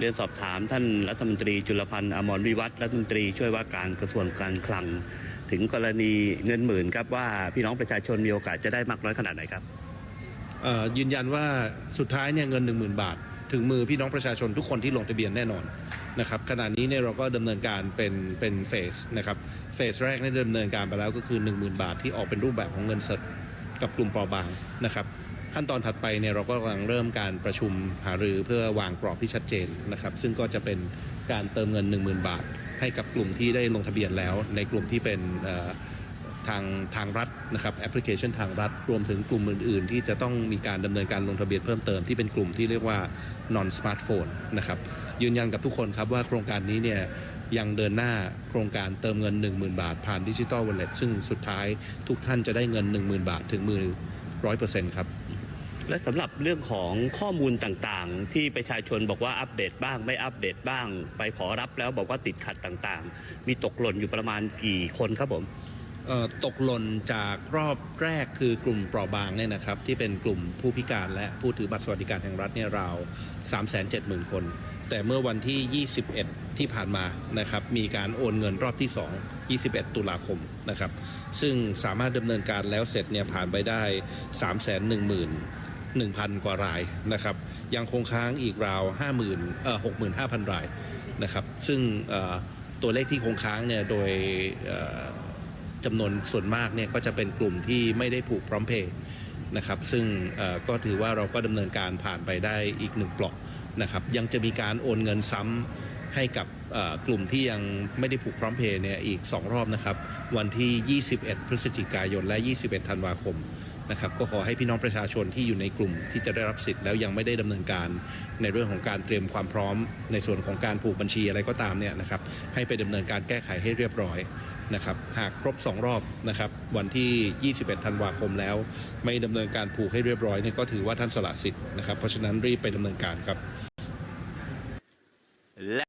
เรียนสอบถามท่านรัฐมนตรีจุลพันธ์อมรวิวัฒน์รัฐมนตรีช่วยว่าการกระทรวงการคลัง ถึงกรณีเงินหมื่นครับว่าพี่น้องประชาชนมีโอกาสจะได้มากน้อยขนาดไหนครับยืนยันว่าสุดท้ายเนี่ยเงิน 1 0,000 บาท ถึงมือพี่น้องประชาชนทุกคนที่ลงทะเบียนแน่นอนนะครับขณะนี้เนี่ยเราก็ดำเนินการเป็นเป็นเฟสนะครับเฟสแรกเนี่ยดำเนินการไปแล้วก็คือ 10,000 บาทที่ออกเป็นรูปแบบของเงินสดกับกลุ่มเปราะบางนะครับ ขั้นตอนถัดไปเนี่ยเราก็กำลังเริ่มการประชุมหารือเพื่อวางกรอบที่ชัดเจนนะครับ ซึ่งก็จะเป็นการเติมเงิน 10,000 บาท ให้กับกลุ่มที่ได้ลงทะเบียนแล้ว ในกลุ่มที่เป็นทางทางรัฐนะครับแอปพลิเคชันทางรัฐ รวมถึงกลุ่มอื่น ๆ ที่จะต้องมีการดำเนินการลงทะเบียนเพิ่มเติมที่เป็นกลุ่มที่เรียกว่า non smartphone นะครับยืนยันกับทุกคนครับว่าโครงการนี้เนี่ยยังเดินหน้าโครงการเติมเงิน 10,000 บาท ผ่านดิจิ t a ลวอลเล็ตซึ่งสุดท้ายทุกท่านจะได้เงิน 10,000 บาทถึงมือ100%ครับ และสำหรับเรื่องของข้อมูลต่างๆ ที่ประชาชนบอกว่าอัปเดตบ้าง ไม่อัปเดตบ้าง ไปขอรับแล้วบอกว่าติดขัดต่างๆ มีตกหล่นอยู่ประมาณกี่คนครับผมตกหล่นจากรอบแรกคือกลุ่มเปราะบางเนี่ยนะครับ ที่เป็นกลุ่มผู้พิการและผู้ถือบัตรสวัสดิการแห่งรัฐเนี่ยราว 370,000 คน แต่เมื่อวันที่ 21 ที่ผ่านมานะครับมีการโอนเงินรอบที่ 2 21 ตุลาคมนะครับ ซึ่งสามารถดำเนินการแล้วเสร็จเนี่ยผ่านไปได้ 310,000 1,000 กว่ารายนะครับ ยังคงค้างอีกราว 50,000เอ่อ65,000 รายนะครับ ซึ่งตัวเลขที่คงค้างเนี่ยโดยจำนวนส่วนมากเนี่ยก็จะเป็นกลุ่มที่ไม่ได้ผูกพร้อมเพย์นะครับ ซึ่งก็ถือว่าเราก็ดำเนินการผ่านไปได้อีกหนึ่งปลอกนะครับ ยังจะมีการโอนเงินซ้ำให้กับกลุ่มที่ยังไม่ได้ผูกพร้อมเพย์เนี่ยอีก 2 รอบนะครับ วันที่ 21 พฤศจิกายนและ 21 ธันวาคม นะครับก็ขอให้พี่น้องประชาชนที่อยู่ในกลุ่มที่จะได้รับสิทธิ์แล้วยังไม่ได้ดำเนินการ ในเรื่องของการเตรียมความพร้อม ในส่วนของการผูกบัญชีอะไรก็ตามเนี่ยนะครับให้ไปดำเนินการแก้ไขให้เรียบร้อยนะครับหากครบ 2 รอบนะครับวันที่ 21 ธันวาคมแล้ว ไม่ดำเนินการผูกให้เรียบร้อยเนี่ยก็ถือว่าท่านสละสิทธิ์นะครับเพราะฉะนั้นรีบไปดำเนินการครับ